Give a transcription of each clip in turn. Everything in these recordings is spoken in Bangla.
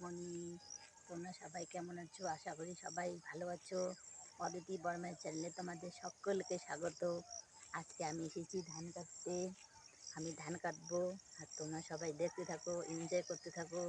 মনি তোমরা সবাই কেমন আছো? আশা করি সবাই ভালো আছো। অদিতি বর্মার চ্যানেলে তোমাদের সকলকে স্বাগত। আজকে আমি এসেছি ধান কাটতে। আমি ধান কাটবো আর তোমরা সবাই দেখতে থাকো এনজয় করতে থাকো।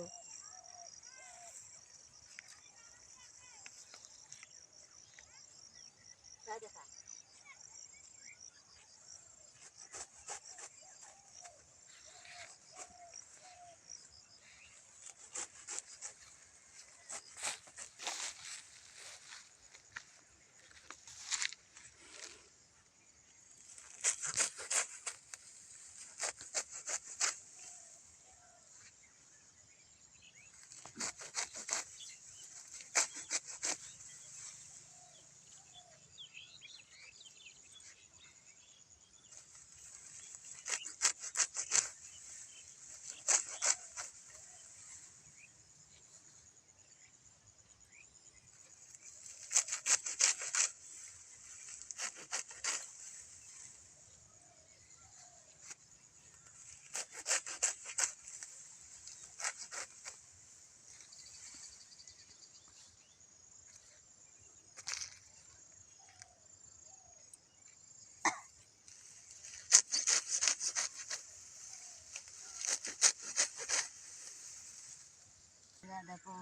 এবার দেখো,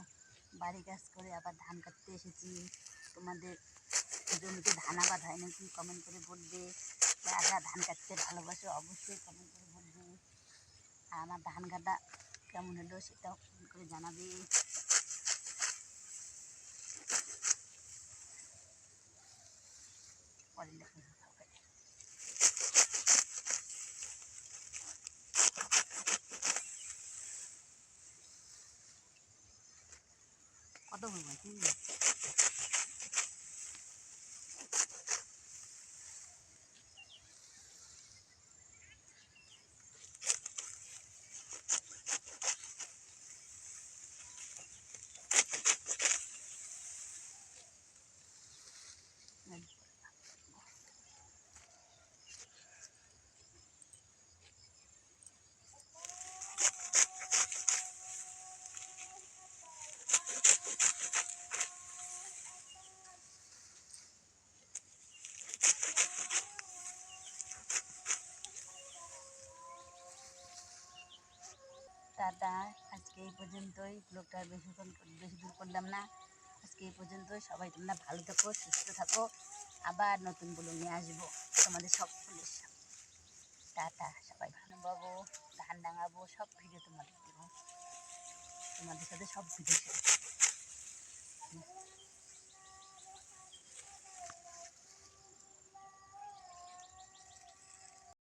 বাড়ি কাজ করে আবার ধান কাটতে এসেছি। তোমাদের জমিতে ধান আবাদ হয় নাকি কমেন্ট করে বলবে। যারা ধান কাটতে ভালোবাসে অবশ্যই কমেন্ট করে বলবে। আর আমার ধান কাটা কেমন হলো সেটাও কমেন্ট করে জানাবে। 都会 mình. টাটা। আজকে এই পর্যন্তই। ব্লগটা বেশিক্ষণ বেশি দূর করলাম না। আজকে এই পর্যন্তই। সবাই তোমরা ভালো থাকো, সুস্থ থাকো। আবার নতুন বলে নিয়ে আসব তোমাদের সব সামনে। টাটা। সবাই ভালো পাবো ধান ডাঙাবো, সব ভিডিও তোমাদের দেবো। তোমাদের সাথে সব ভিডিও।